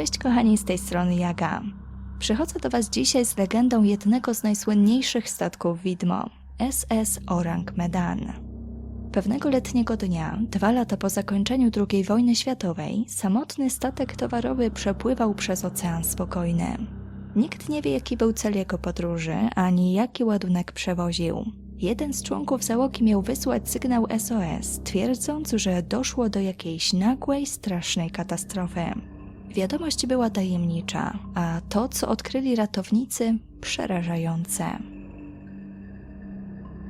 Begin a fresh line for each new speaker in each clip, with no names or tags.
Cześć kochani, z tej strony Jaga. Przychodzę do Was dzisiaj z legendą jednego z najsłynniejszych statków widmo SS Orang Medan. Pewnego letniego dnia, dwa lata po zakończeniu II wojny światowej, samotny statek towarowy przepływał przez Ocean Spokojny. Nikt nie wie, jaki był cel jego podróży, ani jaki ładunek przewoził. Jeden z członków załogi miał wysłać sygnał SOS, twierdząc, że doszło do jakiejś nagłej, strasznej katastrofy. Wiadomość była tajemnicza, a to, co odkryli ratownicy, przerażające.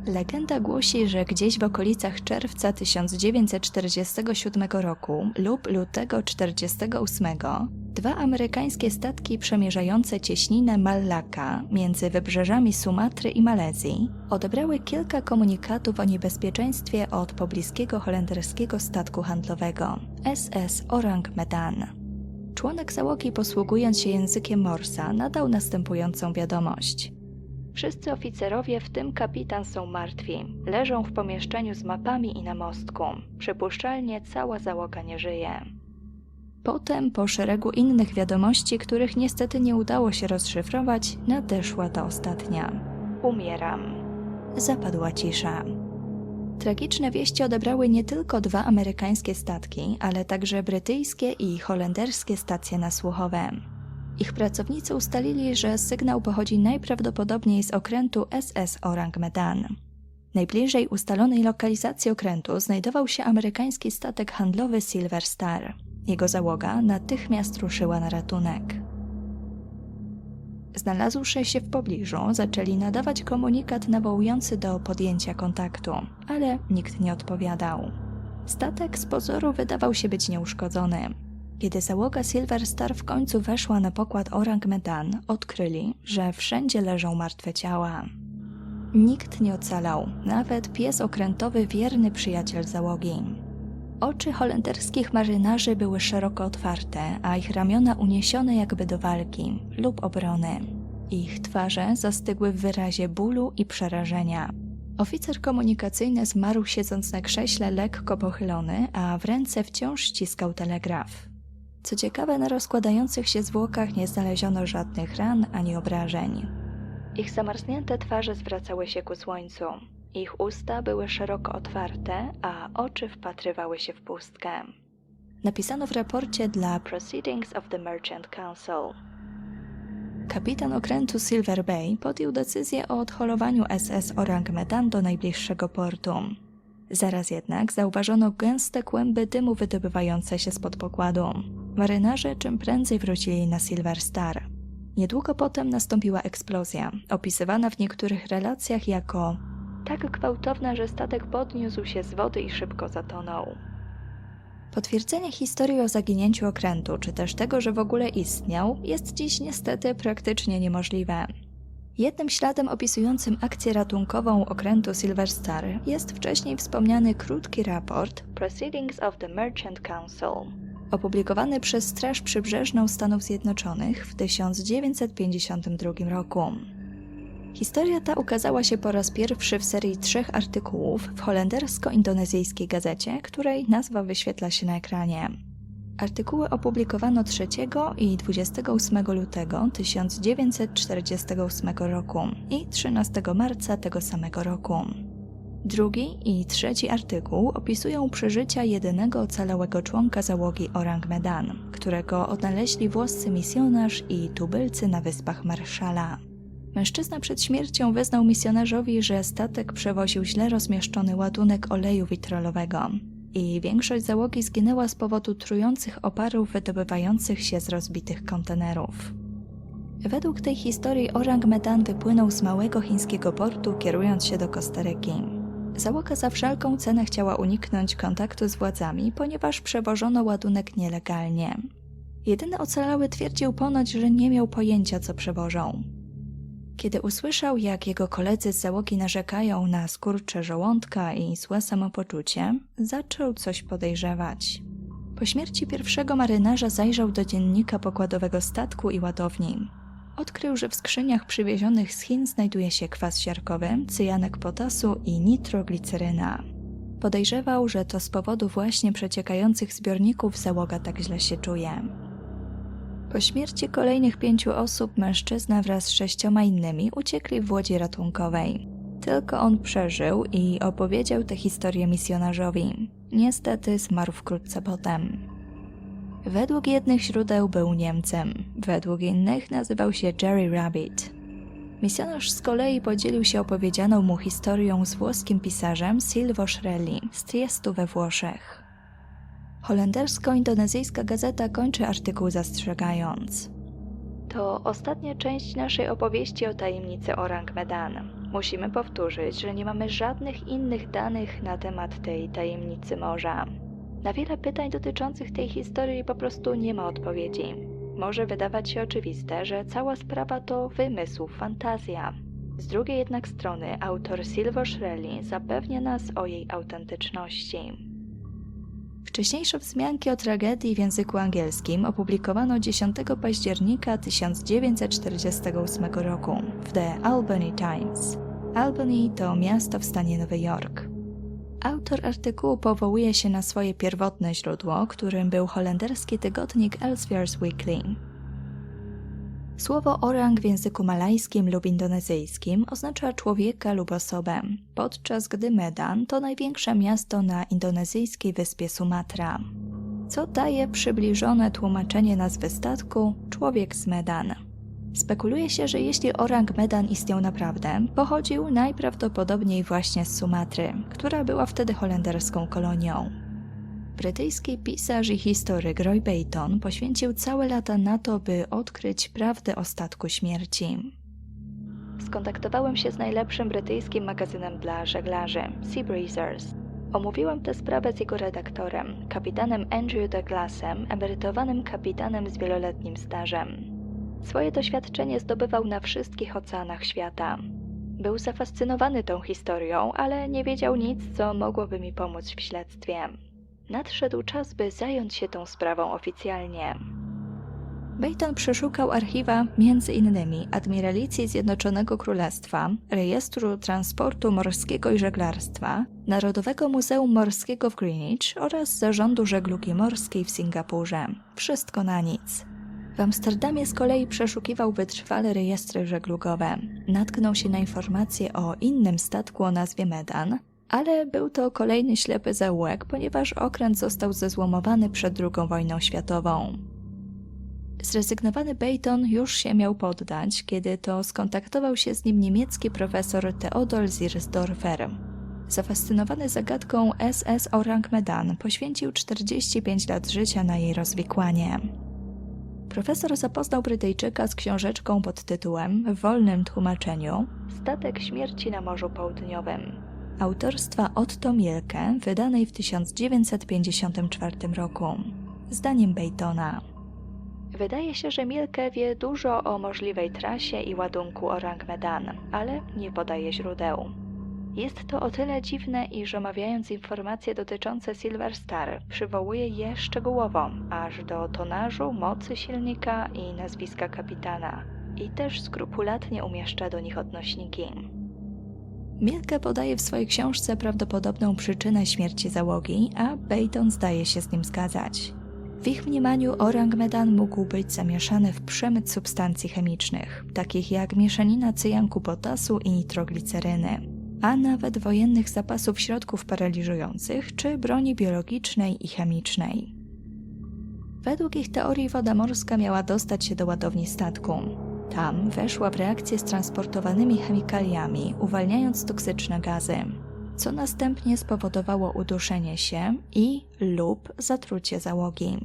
Legenda głosi, że gdzieś w okolicach czerwca 1947 roku lub lutego 1948 dwa amerykańskie statki przemierzające cieśninę Malacca między wybrzeżami Sumatry i Malezji odebrały kilka komunikatów o niebezpieczeństwie od pobliskiego holenderskiego statku handlowego SS Orang Medan. Członek załogi, posługując się językiem Morsa, nadał następującą wiadomość. Wszyscy oficerowie, w tym kapitan, są martwi. Leżą w pomieszczeniu z mapami i na mostku. Przypuszczalnie cała załoga nie żyje. Potem, po szeregu innych wiadomości, których niestety nie udało się rozszyfrować, nadeszła ta ostatnia. Umieram. Zapadła cisza. Tragiczne wieści odebrały nie tylko dwa amerykańskie statki, ale także brytyjskie i holenderskie stacje nasłuchowe. Ich pracownicy ustalili, że sygnał pochodzi najprawdopodobniej z okrętu SS Orang Medan. Najbliżej ustalonej lokalizacji okrętu znajdował się amerykański statek handlowy Silver Star. Jego załoga natychmiast ruszyła na ratunek. Znalazłszy się w pobliżu, zaczęli nadawać komunikat nawołujący do podjęcia kontaktu, ale nikt nie odpowiadał. Statek z pozoru wydawał się być nieuszkodzony. Kiedy załoga Silver Star w końcu weszła na pokład Orang Medan, odkryli, że wszędzie leżą martwe ciała. Nikt nie ocalał, nawet pies okrętowy wierny przyjaciel załogi. Oczy holenderskich marynarzy były szeroko otwarte, a ich ramiona uniesione jakby do walki lub obrony. Ich twarze zastygły w wyrazie bólu i przerażenia. Oficer komunikacyjny zmarł siedząc na krześle lekko pochylony, a w ręce wciąż ściskał telegraf. Co ciekawe, na rozkładających się zwłokach nie znaleziono żadnych ran ani obrażeń. Ich zamarznięte twarze zwracały się ku słońcu. Ich usta były szeroko otwarte, a oczy wpatrywały się w pustkę. Napisano w raporcie dla Proceedings of the Merchant Council. Kapitan okrętu Silver Bay podjął decyzję o odholowaniu SS Orang Medan do najbliższego portu. Zaraz jednak zauważono gęste kłęby dymu wydobywające się spod pokładu. Marynarze czym prędzej wrócili na Silver Star. Niedługo potem nastąpiła eksplozja, opisywana w niektórych relacjach jako tak gwałtowna, że statek podniósł się z wody i szybko zatonął. Potwierdzenie historii o zaginięciu okrętu, czy też tego, że w ogóle istniał, jest dziś niestety praktycznie niemożliwe. Jednym śladem opisującym akcję ratunkową okrętu Silver Star jest wcześniej wspomniany krótki raport Proceedings of the Merchant Council, opublikowany przez Straż Przybrzeżną Stanów Zjednoczonych w 1952 roku. Historia ta ukazała się po raz pierwszy w serii trzech artykułów w holendersko-indonezyjskiej gazecie, której nazwa wyświetla się na ekranie. Artykuły opublikowano 3 i 28 lutego 1948 roku i 13 marca tego samego roku. Drugi i trzeci artykuł opisują przeżycia jedynego ocalałego członka załogi Orang Medan, którego odnaleźli włoscy misjonarz i tubylcy na wyspach Marszala. Mężczyzna przed śmiercią wyznał misjonarzowi, że statek przewoził źle rozmieszczony ładunek oleju witrolowego i większość załogi zginęła z powodu trujących oparów wydobywających się z rozbitych kontenerów. Według tej historii Orang Medan wypłynął z małego chińskiego portu, kierując się do Kostaryki. Załoga za wszelką cenę chciała uniknąć kontaktu z władzami, ponieważ przewożono ładunek nielegalnie. Jedyny ocalały twierdził ponoć, że nie miał pojęcia, co przewożą. Kiedy usłyszał, jak jego koledzy z załogi narzekają na skurcze żołądka i złe samopoczucie, zaczął coś podejrzewać. Po śmierci pierwszego marynarza zajrzał do dziennika pokładowego statku i ładowni. Odkrył, że w skrzyniach przywiezionych z Chin znajduje się kwas siarkowy, cyjanek potasu i nitrogliceryna. Podejrzewał, że to z powodu właśnie przeciekających zbiorników załoga tak źle się czuje. Po śmierci kolejnych pięciu osób mężczyzna wraz z sześcioma innymi uciekli w łodzi ratunkowej. Tylko on przeżył i opowiedział tę historię misjonarzowi. Niestety zmarł wkrótce potem. Według jednych źródeł był Niemcem, według innych nazywał się Jerry Rabbit. Misjonarz z kolei podzielił się opowiedzianą mu historią z włoskim pisarzem Silvo Shrelli z Triestu we Włoszech. Holendersko-indonezyjska gazeta kończy artykuł zastrzegając. To ostatnia część naszej opowieści o tajemnicy Orang Medan. Musimy powtórzyć, że nie mamy żadnych innych danych na temat tej tajemnicy morza. Na wiele pytań dotyczących tej historii po prostu nie ma odpowiedzi. Może wydawać się oczywiste, że cała sprawa to wymysł, fantazja. Z drugiej jednak strony autor Silvo Shrelli zapewnia nas o jej autentyczności. Wcześniejsze wzmianki o tragedii w języku angielskim opublikowano 10 października 1948 roku w The Albany Times. Albany to miasto w stanie Nowy Jork. Autor artykułu powołuje się na swoje pierwotne źródło, którym był holenderski tygodnik Elsewhere's Weekly. Słowo orang w języku malajskim lub indonezyjskim oznacza człowieka lub osobę, podczas gdy Medan to największe miasto na indonezyjskiej wyspie Sumatra. Co daje przybliżone tłumaczenie nazwy statku Człowiek z Medan. Spekuluje się, że jeśli orang Medan istniał naprawdę, pochodził najprawdopodobniej właśnie z Sumatry, która była wtedy holenderską kolonią. Brytyjski pisarz i historyk Roy Bayton poświęcił całe lata na to, by odkryć prawdę o statku śmierci. Skontaktowałem się z najlepszym brytyjskim magazynem dla żeglarzy, Sea Breezers. Omówiłem tę sprawę z jego redaktorem, kapitanem Andrew Douglasem, emerytowanym kapitanem z wieloletnim stażem. Swoje doświadczenie zdobywał na wszystkich oceanach świata. Był zafascynowany tą historią, ale nie wiedział nic, co mogłoby mi pomóc w śledztwie. Nadszedł czas, by zająć się tą sprawą oficjalnie. Bayton przeszukał archiwa m.in. Admiralicji Zjednoczonego Królestwa, Rejestru Transportu Morskiego i Żeglarstwa, Narodowego Muzeum Morskiego w Greenwich oraz Zarządu Żeglugi Morskiej w Singapurze. Wszystko na nic. W Amsterdamie z kolei przeszukiwał wytrwale rejestry żeglugowe. Natknął się na informacje o innym statku o nazwie Medan, ale był to kolejny ślepy zaułek, ponieważ okręt został zezłomowany przed II wojną światową. Zrezygnowany Bayton już się miał poddać, kiedy to skontaktował się z nim niemiecki profesor Theodor Zirsdorfer. Zafascynowany zagadką SS Orang Medan poświęcił 45 lat życia na jej rozwikłanie. Profesor zapoznał Brytyjczyka z książeczką pod tytułem w wolnym tłumaczeniu Statek śmierci na Morzu Południowym autorstwa Otto Mielke, wydanej w 1954 roku. Zdaniem Baytona. Wydaje się, że Mielke wie dużo o możliwej trasie i ładunku Orang Medan, ale nie podaje źródeł. Jest to o tyle dziwne, iż omawiając informacje dotyczące Silver Star, przywołuje je szczegółowo, aż do tonażu, mocy silnika i nazwiska kapitana. I też skrupulatnie umieszcza do nich odnośniki. Mielke podaje w swojej książce prawdopodobną przyczynę śmierci załogi, a Bayton zdaje się z nim zgadzać. W ich mniemaniu orang medan mógł być zamieszany w przemyt substancji chemicznych, takich jak mieszanina cyjanku potasu i nitrogliceryny, a nawet wojennych zapasów środków paraliżujących czy broni biologicznej i chemicznej. Według ich teorii woda morska miała dostać się do ładowni statku, tam weszła w reakcję z transportowanymi chemikaliami, uwalniając toksyczne gazy, co następnie spowodowało uduszenie się i lub zatrucie załogi.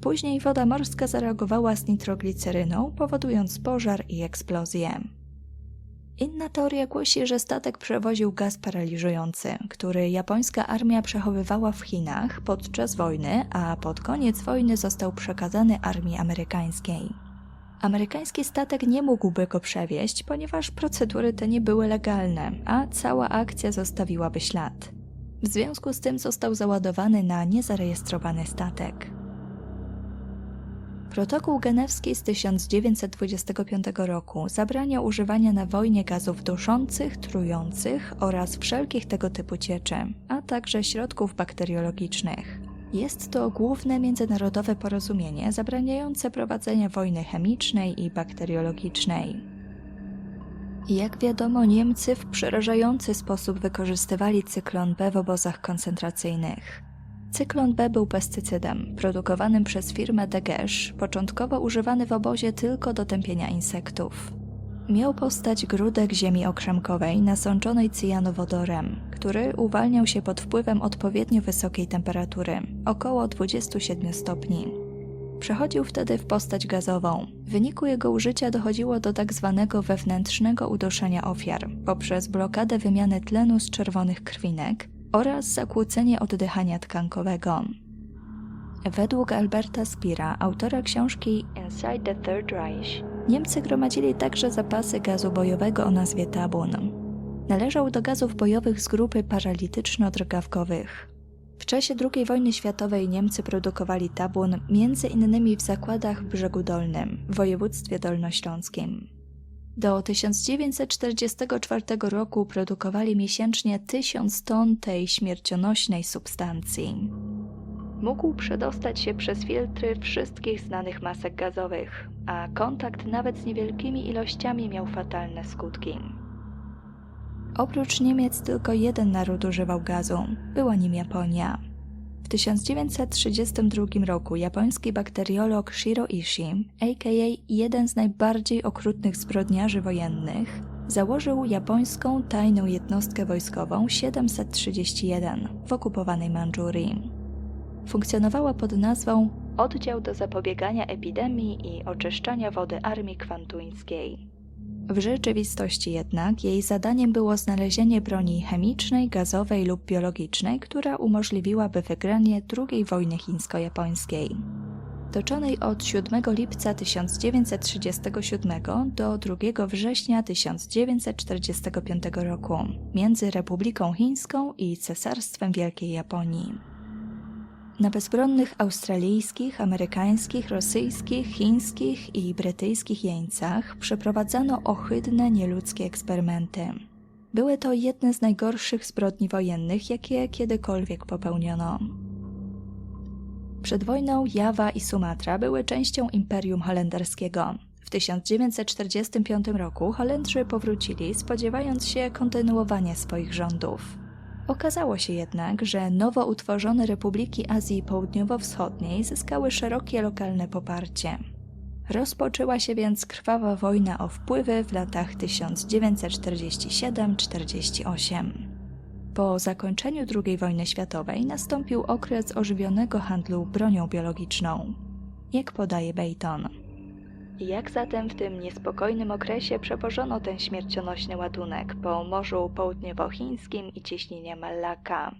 Później woda morska zareagowała z nitrogliceryną, powodując pożar i eksplozję. Inna teoria głosi, że statek przewoził gaz paraliżujący, który japońska armia przechowywała w Chinach podczas wojny, a pod koniec wojny został przekazany armii amerykańskiej. Amerykański statek nie mógłby go przewieźć, ponieważ procedury te nie były legalne, a cała akcja zostawiłaby ślad. W związku z tym został załadowany na niezarejestrowany statek. Protokół genewski z 1925 roku zabrania używania na wojnie gazów duszących, trujących oraz wszelkich tego typu cieczy, a także środków bakteriologicznych. Jest to główne międzynarodowe porozumienie zabraniające prowadzenia wojny chemicznej i bakteriologicznej. Jak wiadomo, Niemcy w przerażający sposób wykorzystywali cyklon B w obozach koncentracyjnych. Cyklon B był pestycydem produkowanym przez firmę Degesch, początkowo używany w obozie tylko do tępienia insektów. Miał postać grudek ziemi okrzemkowej nasączonej cyjanowodorem, który uwalniał się pod wpływem odpowiednio wysokiej temperatury, około 27 stopni. Przechodził wtedy w postać gazową. W wyniku jego użycia dochodziło do tak zwanego wewnętrznego uduszenia ofiar poprzez blokadę wymiany tlenu z czerwonych krwinek oraz zakłócenie oddychania tkankowego. Według Alberta Spira, autora książki Inside the Third Reich, Niemcy gromadzili także zapasy gazu bojowego o nazwie tabun. Należał do gazów bojowych z grupy paralityczno-drgawkowych. W czasie II wojny światowej Niemcy produkowali tabun innymi w zakładach w Brzegu Dolnym, w województwie dolnośląskim. Do 1944 roku produkowali miesięcznie 1000 ton tej śmiercionośnej substancji. Mógł przedostać się przez filtry wszystkich znanych masek gazowych, a kontakt nawet z niewielkimi ilościami miał fatalne skutki. Oprócz Niemiec tylko jeden naród używał gazu była nim Japonia. W 1932 roku japoński bakteriolog Shiro Ishii, a.k.a. jeden z najbardziej okrutnych zbrodniarzy wojennych, założył japońską tajną jednostkę wojskową 731 w okupowanej Mandżurii. Funkcjonowała pod nazwą Oddział do zapobiegania epidemii i oczyszczania wody Armii Kwantuńskiej. W rzeczywistości jednak jej zadaniem było znalezienie broni chemicznej, gazowej lub biologicznej, która umożliwiłaby wygranie II wojny chińsko-japońskiej. Toczonej od 7 lipca 1937 do 2 września 1945 roku między Republiką Chińską i Cesarstwem Wielkiej Japonii. Na bezbronnych australijskich, amerykańskich, rosyjskich, chińskich i brytyjskich jeńcach przeprowadzano ohydne, nieludzkie eksperymenty. Były to jedne z najgorszych zbrodni wojennych, jakie kiedykolwiek popełniono. Przed wojną Jawa i Sumatra były częścią Imperium Holenderskiego. W 1945 roku Holendrzy powrócili, spodziewając się kontynuowania swoich rządów. Okazało się jednak, że nowo utworzone republiki Azji Południowo-Wschodniej zyskały szerokie lokalne poparcie. Rozpoczęła się więc krwawa wojna o wpływy w latach 1947-48. Po zakończeniu II wojny światowej nastąpił okres ożywionego handlu bronią biologiczną. Jak podaje Bayton. Jak zatem w tym niespokojnym okresie przewożono ten śmiercionośny ładunek po Morzu Południowochińskim i cieśninie Malaka?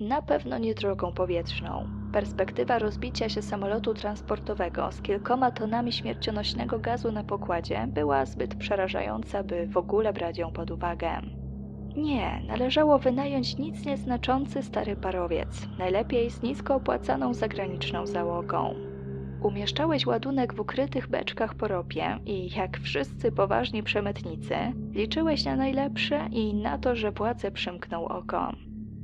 Na pewno nie drogą powietrzną. Perspektywa rozbicia się samolotu transportowego z kilkoma tonami śmiercionośnego gazu na pokładzie była zbyt przerażająca, by w ogóle brać ją pod uwagę. Nie, należało wynająć nic nieznaczący stary parowiec, najlepiej z nisko opłacaną zagraniczną załogą. Umieszczałeś ładunek w ukrytych beczkach po ropie i jak wszyscy poważni przemytnicy, liczyłeś na najlepsze i na to, że władze przymkną oko.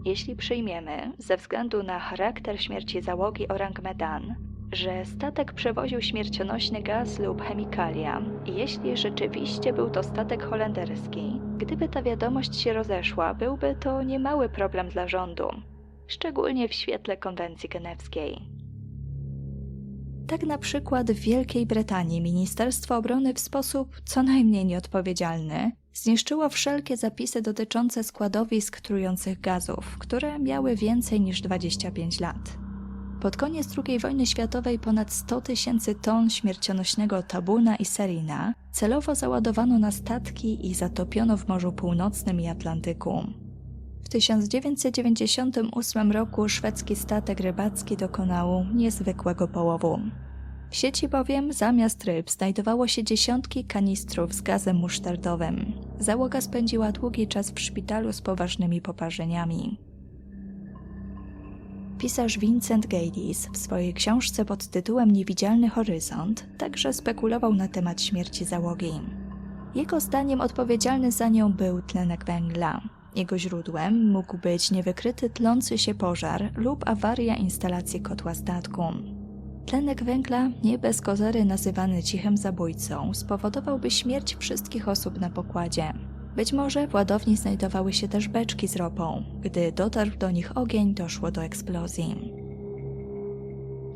Jeśli przyjmiemy, ze względu na charakter śmierci załogi Orang Medan, że statek przewoził śmiercionośny gaz lub chemikalia i jeśli rzeczywiście był to statek holenderski, gdyby ta wiadomość się rozeszła, byłby to niemały problem dla rządu, szczególnie w świetle konwencji genewskiej. Tak na przykład w Wielkiej Brytanii Ministerstwo Obrony w sposób co najmniej nieodpowiedzialny zniszczyło wszelkie zapisy dotyczące składowisk trujących gazów, które miały więcej niż 25 lat. Pod koniec II wojny światowej ponad 100 tysięcy ton śmiercionośnego tabuna i serina celowo załadowano na statki i zatopiono w Morzu Północnym i Atlantyku. W 1998 roku szwedzki statek rybacki dokonał niezwykłego połowu. W sieci bowiem zamiast ryb znajdowało się dziesiątki kanistrów z gazem musztardowym. Załoga spędziła długi czas w szpitalu z poważnymi poparzeniami. Pisarz Vincent Gaylis w swojej książce pod tytułem Niewidzialny horyzont także spekulował na temat śmierci załogi. Jego zdaniem odpowiedzialny za nią był tlenek węgla. Jego źródłem mógł być niewykryty tlący się pożar lub awaria instalacji kotła statku. Tlenek węgla, nie bez kozery nazywany cichym zabójcą, spowodowałby śmierć wszystkich osób na pokładzie. Być może w ładowni znajdowały się też beczki z ropą. Gdy dotarł do nich ogień, doszło do eksplozji.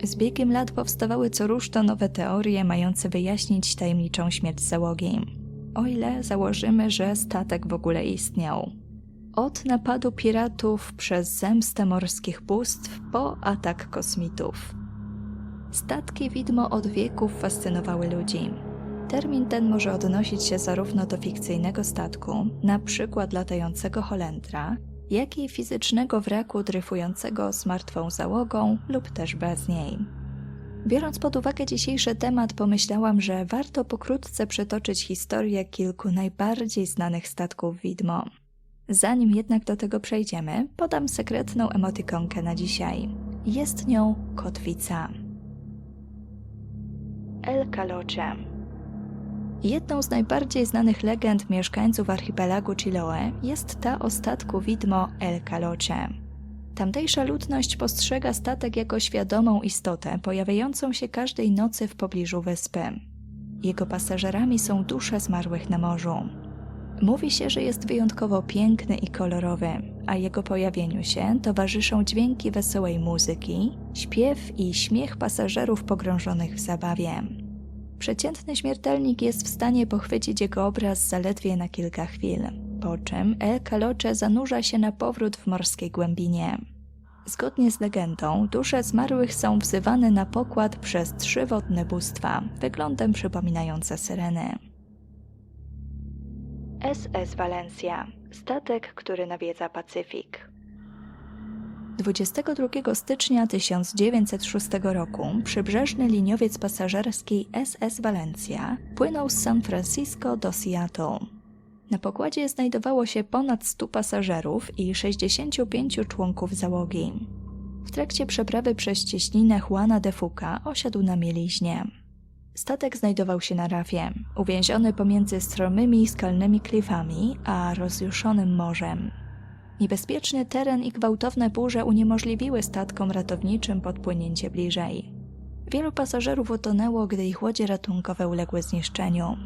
Z biegiem lat powstawały co rusz to nowe teorie mające wyjaśnić tajemniczą śmierć załogi. O ile założymy, że statek w ogóle istniał. Od napadu piratów przez zemstę morskich bóstw po atak kosmitów. Statki widmo od wieków fascynowały ludzi. Termin ten może odnosić się zarówno do fikcyjnego statku, na przykład latającego Holendra, jak i fizycznego wraku dryfującego z martwą załogą lub też bez niej. Biorąc pod uwagę dzisiejszy temat, pomyślałam, że warto pokrótce przytoczyć historię kilku najbardziej znanych statków widmo. Zanim jednak do tego przejdziemy, podam sekretną emotikonkę na dzisiaj. Jest nią kotwica. El Caloche. Jedną z najbardziej znanych legend mieszkańców archipelagu Chiloe jest ta o statku widmo El Caloche. Tamtejsza ludność postrzega statek jako świadomą istotę pojawiającą się każdej nocy w pobliżu wyspy. Jego pasażerami są dusze zmarłych na morzu. Mówi się, że jest wyjątkowo piękny i kolorowy, a jego pojawieniu się towarzyszą dźwięki wesołej muzyki, śpiew i śmiech pasażerów pogrążonych w zabawie. Przeciętny śmiertelnik jest w stanie pochwycić jego obraz zaledwie na kilka chwil, po czym El Caloche zanurza się na powrót w morskiej głębinie. Zgodnie z legendą, dusze zmarłych są wzywane na pokład przez trzy wodne bóstwa, wyglądem przypominające syreny. SS Valencia, statek, który nawiedza Pacyfik. 22 stycznia 1906 roku przybrzeżny liniowiec pasażerski SS Valencia płynął z San Francisco do Seattle. Na pokładzie znajdowało się ponad 100 pasażerów i 65 członków załogi. W trakcie przeprawy przez cieśninę Juana de Fuca osiadł na mieliźnie. Statek znajdował się na rafie, uwięziony pomiędzy stromymi skalnymi klifami a rozjuszonym morzem. Niebezpieczny teren i gwałtowne burze uniemożliwiły statkom ratowniczym podpłynięcie bliżej. Wielu pasażerów utonęło, gdy ich łodzie ratunkowe uległy zniszczeniu.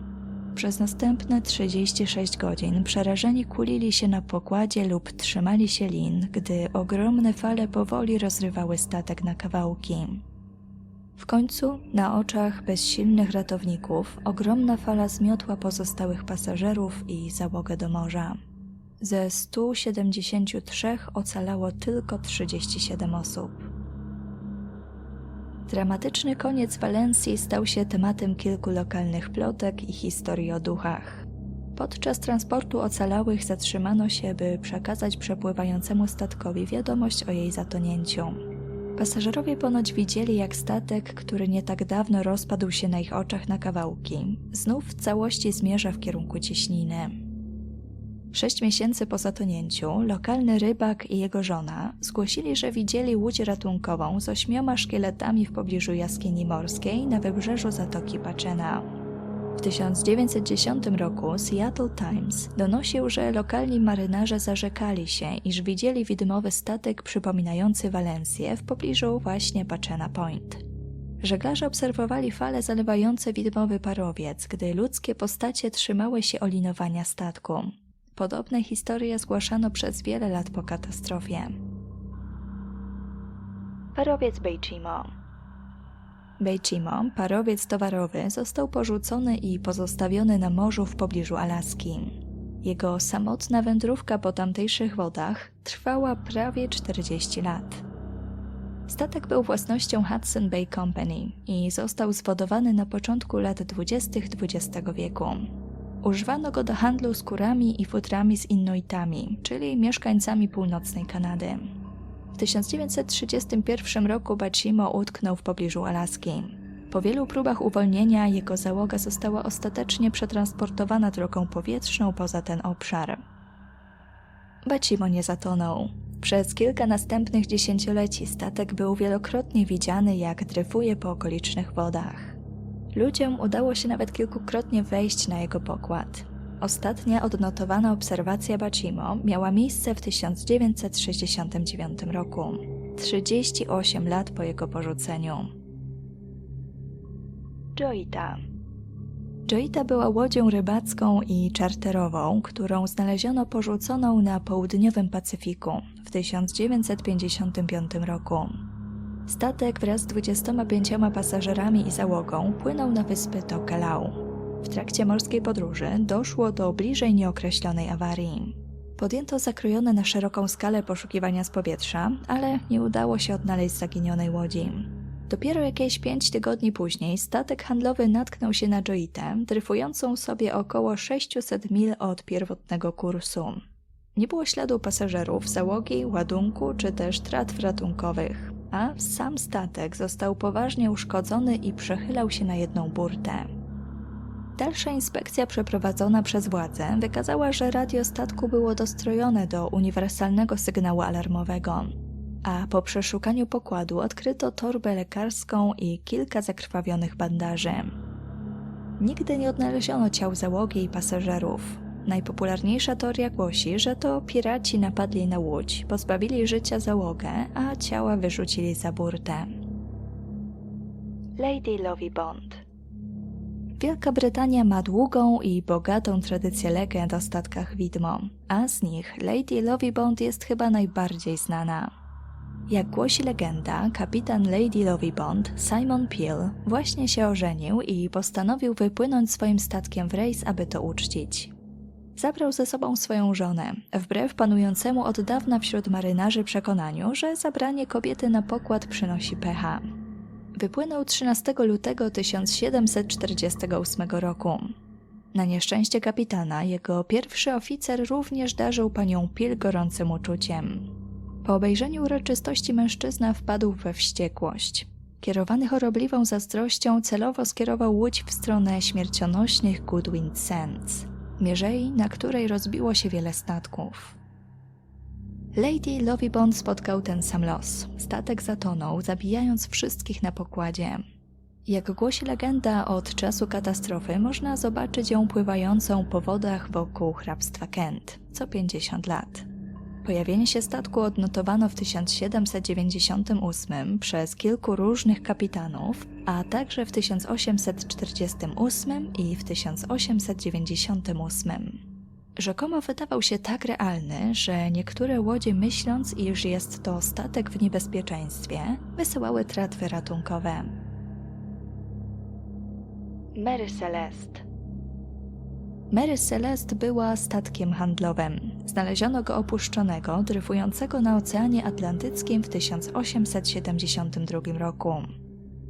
Przez następne 36 godzin przerażeni kulili się na pokładzie lub trzymali się lin, gdy ogromne fale powoli rozrywały statek na kawałki. W końcu, na oczach bezsilnych ratowników, ogromna fala zmiotła pozostałych pasażerów i załogę do morza. Ze 173 ocalało tylko 37 osób. Dramatyczny koniec Walencji stał się tematem kilku lokalnych plotek i historii o duchach. Podczas transportu ocalałych zatrzymano się, by przekazać przepływającemu statkowi wiadomość o jej zatonięciu. Pasażerowie ponoć widzieli, jak statek, który nie tak dawno rozpadł się na ich oczach na kawałki, znów w całości zmierza w kierunku cieśniny. Sześć miesięcy po zatonięciu lokalny rybak i jego żona zgłosili, że widzieli łódź ratunkową z ośmioma szkieletami w pobliżu jaskini morskiej na wybrzeżu Zatoki Pachena. W 1910 roku Seattle Times donosił, że lokalni marynarze zarzekali się, iż widzieli widmowy statek przypominający Walencję w pobliżu właśnie Pachena Point. Żeglarze obserwowali fale zalewające widmowy parowiec, gdy ludzkie postacie trzymały się olinowania statku. Podobne historie zgłaszano przez wiele lat po katastrofie. Parowiec Bejchimo Bejchimo, parowiec towarowy, został porzucony i pozostawiony na morzu w pobliżu Alaski. Jego samotna wędrówka po tamtejszych wodach trwała prawie 40 lat. Statek był własnością Hudson Bay Company i został zwodowany na początku lat 20. XX wieku. Używano go do handlu skórami i futrami z Inuitami, czyli mieszkańcami północnej Kanady. W 1931 roku Bacimo utknął w pobliżu Alaski. Po wielu próbach uwolnienia jego załoga została ostatecznie przetransportowana drogą powietrzną poza ten obszar. Bacimo nie zatonął. Przez kilka następnych dziesięcioleci statek był wielokrotnie widziany, jak dryfuje po okolicznych wodach. Ludziom udało się nawet kilkukrotnie wejść na jego pokład. Ostatnia odnotowana obserwacja Bacimo miała miejsce w 1969 roku, 38 lat po jego porzuceniu. Joita Joita była łodzią rybacką i czarterową, którą znaleziono porzuconą na południowym Pacyfiku w 1955 roku. Statek wraz z 25 pasażerami i załogą płynął na wyspy Tokelau. W trakcie morskiej podróży doszło do bliżej nieokreślonej awarii. Podjęto zakrojone na szeroką skalę poszukiwania z powietrza, ale nie udało się odnaleźć zaginionej łodzi. Dopiero jakieś pięć tygodni później statek handlowy natknął się na Joitę, dryfującą sobie około 600 mil od pierwotnego kursu. Nie było śladu pasażerów, załogi, ładunku czy też tratw ratunkowych, a sam statek został poważnie uszkodzony i przechylał się na jedną burtę. Dalsza inspekcja przeprowadzona przez władze wykazała, że radio statku było dostrojone do uniwersalnego sygnału alarmowego, a po przeszukaniu pokładu odkryto torbę lekarską i kilka zakrwawionych bandaży. Nigdy nie odnaleziono ciał załogi i pasażerów. Najpopularniejsza teoria głosi, że to piraci napadli na łódź, pozbawili życia załogę, a ciała wyrzucili za burtę. Lady Lovey Bond Wielka Brytania ma długą i bogatą tradycję legend o statkach widmo, a z nich Lady Lovey Bond jest chyba najbardziej znana. Jak głosi legenda, kapitan Lady Lovey Bond, Simon Peel, właśnie się ożenił i postanowił wypłynąć swoim statkiem w rejs, aby to uczcić. Zabrał ze sobą swoją żonę, wbrew panującemu od dawna wśród marynarzy przekonaniu, że zabranie kobiety na pokład przynosi pecha. Wypłynął 13 lutego 1748 roku. Na nieszczęście kapitana, jego pierwszy oficer również darzył panią Peel gorącym uczuciem. Po obejrzeniu uroczystości mężczyzna wpadł we wściekłość. Kierowany chorobliwą zazdrością celowo skierował łódź w stronę śmiercionośnych Goodwin Sands, mierzei, na której rozbiło się wiele statków. Lady Lovibond spotkał ten sam los. Statek zatonął, zabijając wszystkich na pokładzie. Jak głosi legenda, od czasu katastrofy można zobaczyć ją pływającą po wodach wokół hrabstwa Kent co 50 lat. Pojawienie się statku odnotowano w 1798 przez kilku różnych kapitanów, a także w 1848 i w 1898. Rzekomo wydawał się tak realny, że niektóre łodzie myśląc, iż jest to statek w niebezpieczeństwie, wysyłały tratwy ratunkowe. Mary Celeste Mary Celeste była statkiem handlowym. Znaleziono go opuszczonego, dryfującego na Oceanie Atlantyckim w 1872 roku.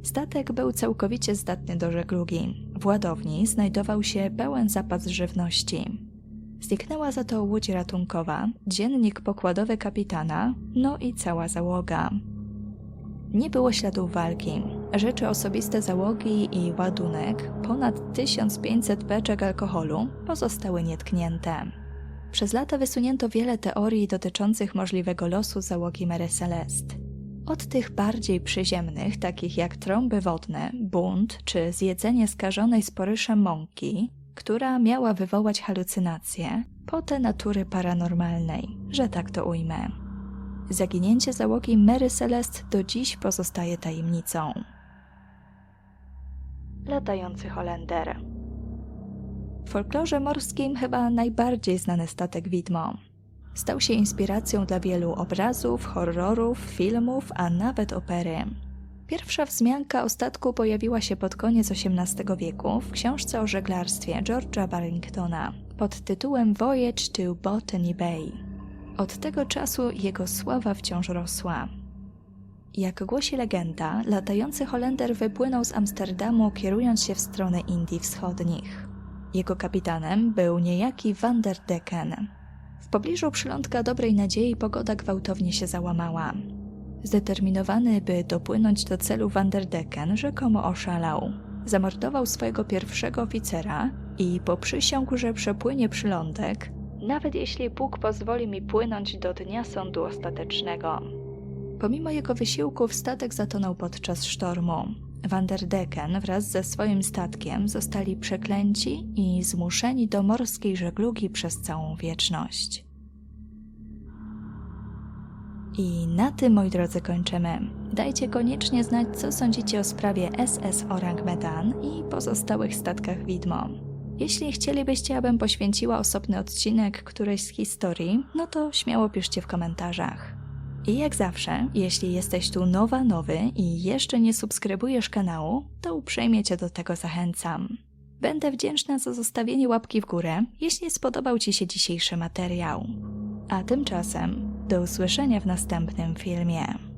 Statek był całkowicie zdatny do żeglugi. W ładowni znajdował się pełen zapas żywności. Zniknęła za to łódź ratunkowa, dziennik pokładowy kapitana, no i cała załoga. Nie było śladów walki. Rzeczy osobiste załogi i ładunek, ponad 1500 beczek alkoholu, pozostały nietknięte. Przez lata wysunięto wiele teorii dotyczących możliwego losu załogi Mary Celeste. Od tych bardziej przyziemnych, takich jak trąby wodne, bunt czy zjedzenie skażonej sporyszem mąki, która miała wywołać halucynacje, po te natury paranormalnej, że tak to ujmę. Zaginięcie załogi Mary Celeste do dziś pozostaje tajemnicą. Latający Holender W folklorze morskim chyba najbardziej znany statek widmo. Stał się inspiracją dla wielu obrazów, horrorów, filmów, a nawet opery. Pierwsza wzmianka o statku pojawiła się pod koniec XVIII wieku w książce o żeglarstwie George'a Barringtona pod tytułem Voyage to Botany Bay. Od tego czasu jego sława wciąż rosła. Jak głosi legenda, latający Holender wypłynął z Amsterdamu kierując się w stronę Indii Wschodnich. Jego kapitanem był niejaki Van der Decken. W pobliżu przylądka Dobrej Nadziei pogoda gwałtownie się załamała. Zdeterminowany, by dopłynąć do celu Vanderdecken, rzekomo oszalał. Zamordował swojego pierwszego oficera i poprzysiągł, że przepłynie przylądek, nawet jeśli Bóg pozwoli mi płynąć do dnia sądu ostatecznego. Pomimo jego wysiłków statek zatonął podczas sztormu. Vanderdecken wraz ze swoim statkiem zostali przeklęci i zmuszeni do morskiej żeglugi przez całą wieczność. I na tym, moi drodzy, kończymy. Dajcie koniecznie znać, co sądzicie o sprawie SS Orang Medan i pozostałych statkach widmo. Jeśli chcielibyście, abym poświęciła osobny odcinek którejś z historii, no to śmiało piszcie w komentarzach. I jak zawsze, jeśli jesteś tu nowa, nowy i jeszcze nie subskrybujesz kanału, to uprzejmie Cię do tego zachęcam. Będę wdzięczna za zostawienie łapki w górę, jeśli spodobał Ci się dzisiejszy materiał. A tymczasem do usłyszenia w następnym filmie.